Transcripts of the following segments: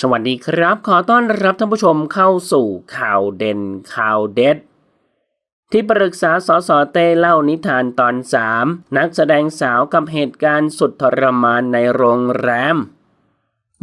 สวัสดีครับ ขอต้อนรับท่านผู้ชมเข้าสู่ข่าวเด่นข่าวเด็ด ที่ปรึกษาสสเต้เล่านิทานตอน 3 นักแสดงสาวกับเหตุการณ์สุดทรมานในโรงแรม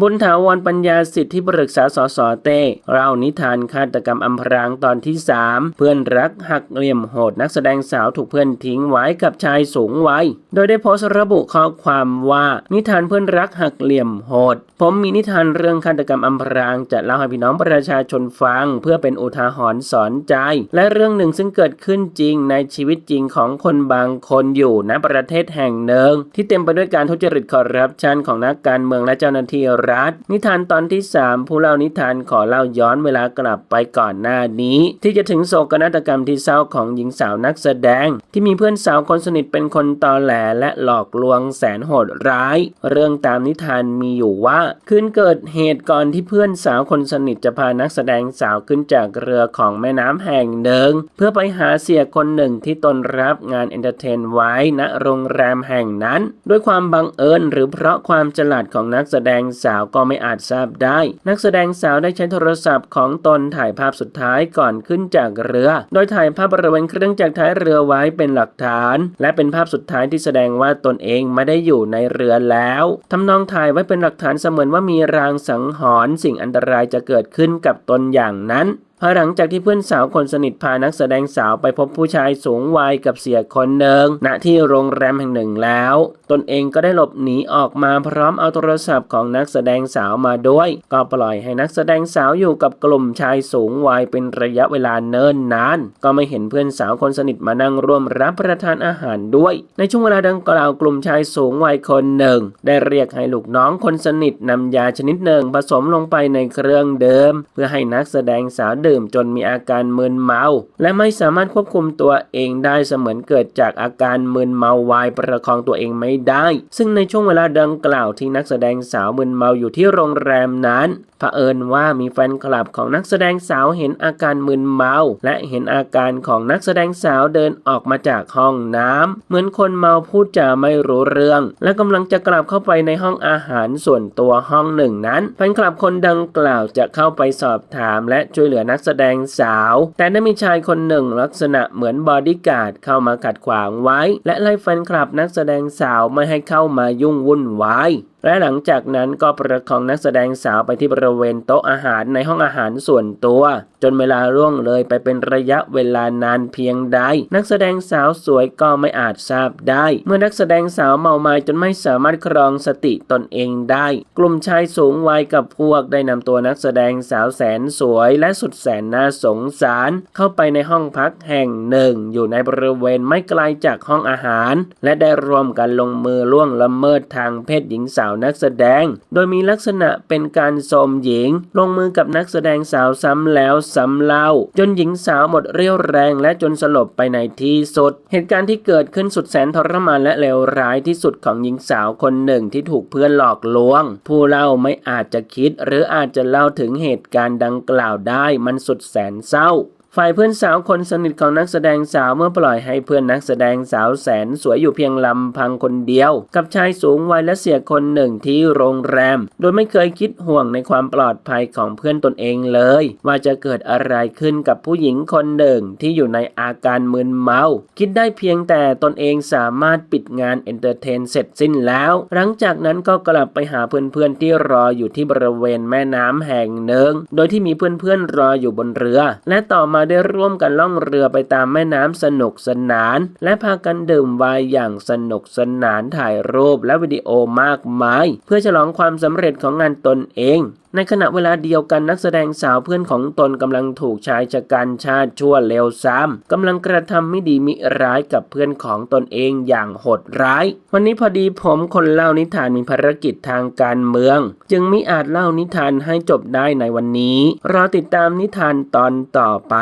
บุญถาวรปัญญาสิทธิที่ปรึกษาสสเต้เล่านิทานฆาตกรรมอำพรางตอนที่ 3 เพื่อนรักหักเหลี่ยมโหดนักแสดงสาวถูกเพื่อนทิ้งไว้กับชายสูงวัยโดยได้โพสต์ระบุข้อความว่า นิทานเพื่อนรักหักเหลี่ยมโหด ผมมีนิทานเรื่องฆาตกรรมอำพรางจะเล่าให้พี่น้องประชาชนฟัง เพื่อเป็นอุทาหรณ์สอนใจ และเรื่องหนึ่งซึ่งเกิดขึ้นจริงในชีวิตจริงของคนบางคนอยู่ณประเทศแห่งหนึ่งที่เต็มไปด้วยการทุจริตคอร์รัปชันของนักการเมืองและเจ้าหน้าที่รัฐ นิทานตอนที่ 3 ผู้เล่านิทานขอเล่าย้อนเวลากลับไปก่อนหน้านี้ ที่จะถึงโศกนาฏกรรมที่เศร้าของหญิงสาวนักแสดง ที่มีเพื่อนสาวคนสนิทเป็นคนตอแหลและหลอกลวงแสนโหดร้าย เรื่องตามนิทานมีอยู่ว่าคืนเกิดเหตุก่อนที่เพื่อนสาวคนสนิทจะพานักแสดงสาวขึ้นจากเรือของแม่น้ำแห่งหนึ่งเพื่อไปหาเสียคนหนึ่งที่ตนรับงานเอนเตอร์เทนไว้ณโรงแรมแห่งนั้น ด้วยความบังเอิญหรือเพราะความฉลาดของนักแสดงสาวาวก็ไม่อาจทราบได้ นักแสดงสาวได้ใช้โทรศัพท์ของตนถ่ายภาพสุดท้ายก่อนขึ้นจากเรือ โดยถ่ายภาพบริเวณเครื่องจากรท้ายเรือไว้เป็นหลักฐาน และเป็นภาพสุดท้ายที่แสดงว่าตนเองไม่ได้อยู่ในเรือแล้วทำนองถ่ายไว้เป็นหลักฐานเสมือนว่ามีรางสังหรณ์สิ่งอันตรายจะเกิดขึ้นกับตนอย่างนั้น ภายหลังจากที่เพื่อนสาวคนสนิทพานักแสดงสาวไปพบผู้ชายสูงวัยกับเสียคนหนึ่งณที่โรงแรมแห่งหนึ่งแล้ว ตนเองก็ได้หลบหนีออกมาพร้อมเอาโทรศัพท์ของนักแสดงสาวมาด้วย ก็ปล่อยให้นักแสดงสาวอยู่กับกลุ่มชายสูงวัยเป็นระยะเวลาเนิ่นนาน ก็ไม่เห็นเพื่อนสาวคนสนิทมานั่งร่วมรับประทานอาหารด้วย ในช่วงเวลาดังกล่าวกลุ่มชายสูงวัยคนหนึ่ง ได้เรียกให้ลูกน้องคนสนิทนำยาชนิดหนึ่งผสมลงไปในเครื่องเดิม เพื่อให้นักแสดงสาวดื่มจนมีอาการมึนเมา และไม่สามารถควบคุมตัวเองได้เสมือนเกิดจากอาการมึนเมาวายประคองตัวเองไม่ได้ ซึ่งในช่วงเวลาดังกล่าวที่นักแสดงสาวมึนเมาอยู่ที่โรงแรมนั้น เผอิญว่ามีแฟนคลับของนักแสดงสาวเห็นอาการมึนเมา และเห็นอาการของนักแสดงสาวเดินออกมาจากห้องน้ำเหมือนคนเมาพูดจาไม่รู้เรื่อง และกำลังจะกลับเข้าไปในห้องอาหารส่วนตัวห้องหนึ่งนั้นแฟนคลับคนดังกล่าวจะเข้าไปสอบถามและช่วยเหลือนักแสดงสาว แต่ได้มีชายคนหนึ่งลักษณะเหมือนบอดี้การ์ดเข้ามาขัดขวางไว้ และไล่แฟนคลับนักแสดงสาวไม่ให้เข้ามายุ่งวุ่นวาย และหลังจากนั้นก็ประคองนักแสดงสาวไปที่บริเวณโต๊ะอาหารในห้องอาหารส่วนตัว จนเวลาร่วงเลยไปเป็นระยะเวลานานเพียงใด นักแสดงสาวสวยก็ไม่อาจทราบได้ เมื่อนักแสดงสาวเมาไมาจนไม่สามารถครองสติตนเองได้ กลุ่มชายสูงวัยกับพวกได้นำตัวนักแสดงสาวแสนสวย และสุดแสนน่าสงสาร เข้าไปในห้องพักแห่งหนึ่ง อยู่ในบริเวณไม่ไกลจากห้องอาหาร และได้รวมกันลงมือล่วงละเมิดทางเพศหญิงสาวนักแสดง โดยมีลักษณะเป็นการโสมหญิง ลงมือกับนักแสดงสาวซ้ำแล้วซ้ำเล่า จนหญิงสาวหมดเรี่ยวแรงและจนสลบไปในที่สุด เหตุการณ์ที่เกิดขึ้นสุดแสนทรมานและเลวร้ายที่สุดของหญิงสาวคนหนึ่งที่ถูกเพื่อนหลอกลวง ผู้เล่าไม่อาจจะคิด หรืออาจจะเล่าถึงเหตุการณ์ดังกล่าวได้มันสุดแสนเศร้า ฝ่ายเพื่อนสาวคนสนิทของนักแสดงสาวเมื่อปล่อยให้เพื่อนนักแสดงสาวแสนสวยอยู่เพียงลำพังคนเดียว กับชายสูงวัยและเสียคนหนึ่งที่โรงแรม โดยไม่เคยคิดห่วงในความปลอดภัยของเพื่อนตนเองเลย ว่าจะเกิดอะไรขึ้นกับผู้หญิงคนหนึ่งที่อยู่ในอาการมึนเมา คิดได้เพียงแต่ตนเองสามารถปิดงานเอนเตอร์เทนเสร็จสิ้นแล้ว หลังจากนั้นก็กลับไปหาเพื่อนๆที่รออยู่ที่บริเวณแม่น้ำแห่งหนึ่งโดยที่มีเพื่อนๆรออยู่บนเรือ และต่อมาได้ร่วมกันล่องเรือไปตามแม่น้ำสนุกสนาน และพากันดื่มไวน์อย่างสนุกสนานถ่ายรูปและวิดีโอมากมาย เพื่อฉลองความสำเร็จของงานตนเอง ในขณะเวลาเดียวกันนักแสดงสาวเพื่อนของตนกำลังถูกชายชะกันชาติชั่วเลวซ้ำกำลังกระทำไม่ดีมิร้ายกับเพื่อนของตนเองอย่างโหดร้าย วันนี้พอดีผมคนเล่านิทานมีภารกิจทางการเมือง จึงไมิอาจเล่านิทานให้จบได้ในวันนี้รอติดตามนิทานตอนต่อไป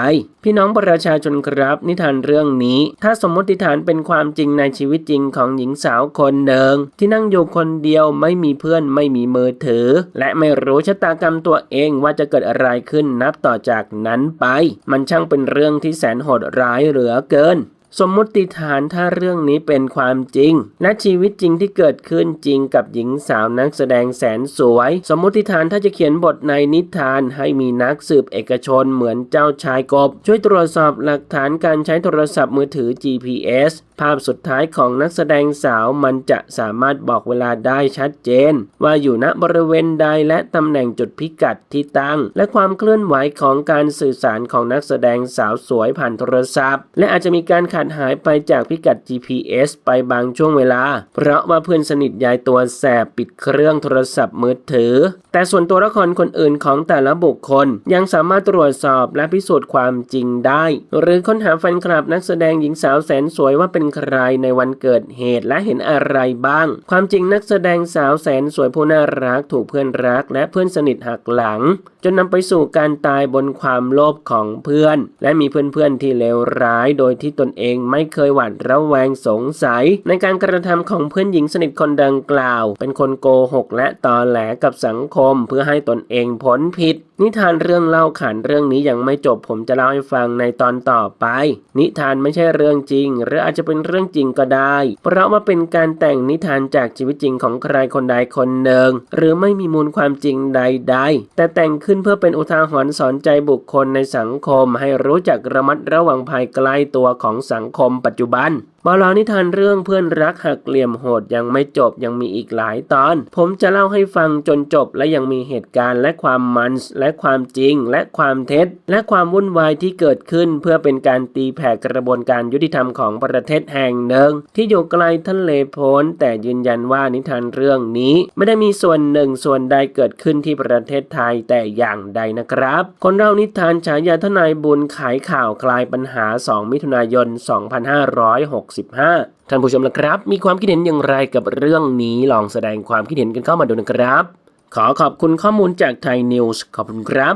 พี่น้องประชาชนครับ นิทานเรื่องนี้ ถ้าสมมติฐานเป็นความจริงในชีวิตจริงของหญิงสาวคนหนึ่งที่นั่งอยู่คนเดียวไม่มีเพื่อนไม่มีมือถือ และไม่รู้ชะตากรรมตัวเองว่าจะเกิดอะไรขึ้นนับต่อจากนั้นไป มันช่างเป็นเรื่องที่แสนโหดร้ายเหลือเกิน สมมุติฐานถ้าเรื่องนี้เป็นความจริง และชีวิตจริงที่เกิดขึ้นจริงกับหญิงสาวนักแสดงแสนสวย สมมุติฐานถ้าจะเขียนบทในนิทานให้มีนักสืบเอกชนเหมือนเจ้าชายกบ ช่วยตรวจสอบหลักฐานการใช้โทรศัพท์มือถือ GPS ภาพสุดท้ายของนักแสดงสาวมันจะสามารถบอกเวลาได้ชัดเจน ว่าอยู่ณบริเวณใดและตำแหน่งจุดพิกัดที่ตั้ง และความเคลื่อนไหวของการสื่อสารของนักแสดงสาวสวยผ่านโทรศัพท์ และอาจจะมีการขาดหายไปจากพิกัด GPS ไปบางช่วงเวลา เพราะว่าเพื่อนสนิทยายตัวแสบปิดเครื่องโทรศัพท์มือถือ แต่ส่วนตัวละครคนอื่นของแต่ละบุคคล ยังสามารถตรวจสอบและพิสูจน์ความจริงได้ หรือค้นหาแฟนคลับนักแสดงหญิงสาวแสนสวยว่าเป็นใครในวันเกิดเหตุและเห็นอะไรบ้าง ความจริงนักแสดงสาวแสนสวยผู้น่ารักถูกเพื่อนรักและเพื่อนสนิทหักหลัง จนนำไปสู่การตายบนความโลภของเพื่อน และมีเพื่อนๆที่เลวร้ายโดยที่ตนเองไม่เคยหวาดระแวงสงสัย ในการกระทำของเพื่อนหญิงสนิทคนดังกล่าว เป็นคนโกหกและตอแหลกับสังคม เพื่อให้ตนเองพ้นผิด นิทานเรื่องเล่าขานเรื่องนี้ยังไม่จบผมจะเล่าให้ฟังในตอนต่อไป นิทานไม่ใช่เรื่องจริง หรืออาจจะเป็นเรื่องจริงก็ได้ เพราะว่าเป็นการแต่งนิทานจากชีวิตจริงของใครคนใดคนหนึ่ง หรือไม่มีมูลความจริงใด ๆ แต่แต่งขึ้นเพื่อเป็นอุทาหรณ์สอนใจบุคคลในสังคม ให้รู้จักระมัดระวังภัยใกล้ตัวของสังังคมปัจจุบันบอลอนิทานเรื่องเพื่อนรักหักเหลี่ยมโหดยังไม่จบยังมีอีกหลายตอน ผมจะเล่าให้ฟังจนจบและยังมีเหตุการณ์และความมันและความจริงและความเท็จ และความวุ่นวายที่เกิดขึ้นเพื่อเป็นการตีแผ่กระบวนการยุติธรรมของประเทศแห่งหนึ่ง ที่อยู่ไกลทะเลโพ้น แต่ยืนยันว่านิทานเรื่องนี้ ไม่ได้มีส่วนหนึ่งส่วนใดเกิดขึ้นที่ประเทศไทยแต่อย่างใดนะครับ คนเล่านิทานฉายาทนายบุญขายข่าวคลายปัญหา 2 มิถุนายน 2 5 6 2565 ท่านผู้ชมละครับ มีความคิดเห็นอย่างไรกับเรื่องนี้ลองแสดงความคิดเห็นกันเข้ามาดูนะครับ ขอขอบคุณข้อมูลจากไทยนิวส์ขอบคุณครับ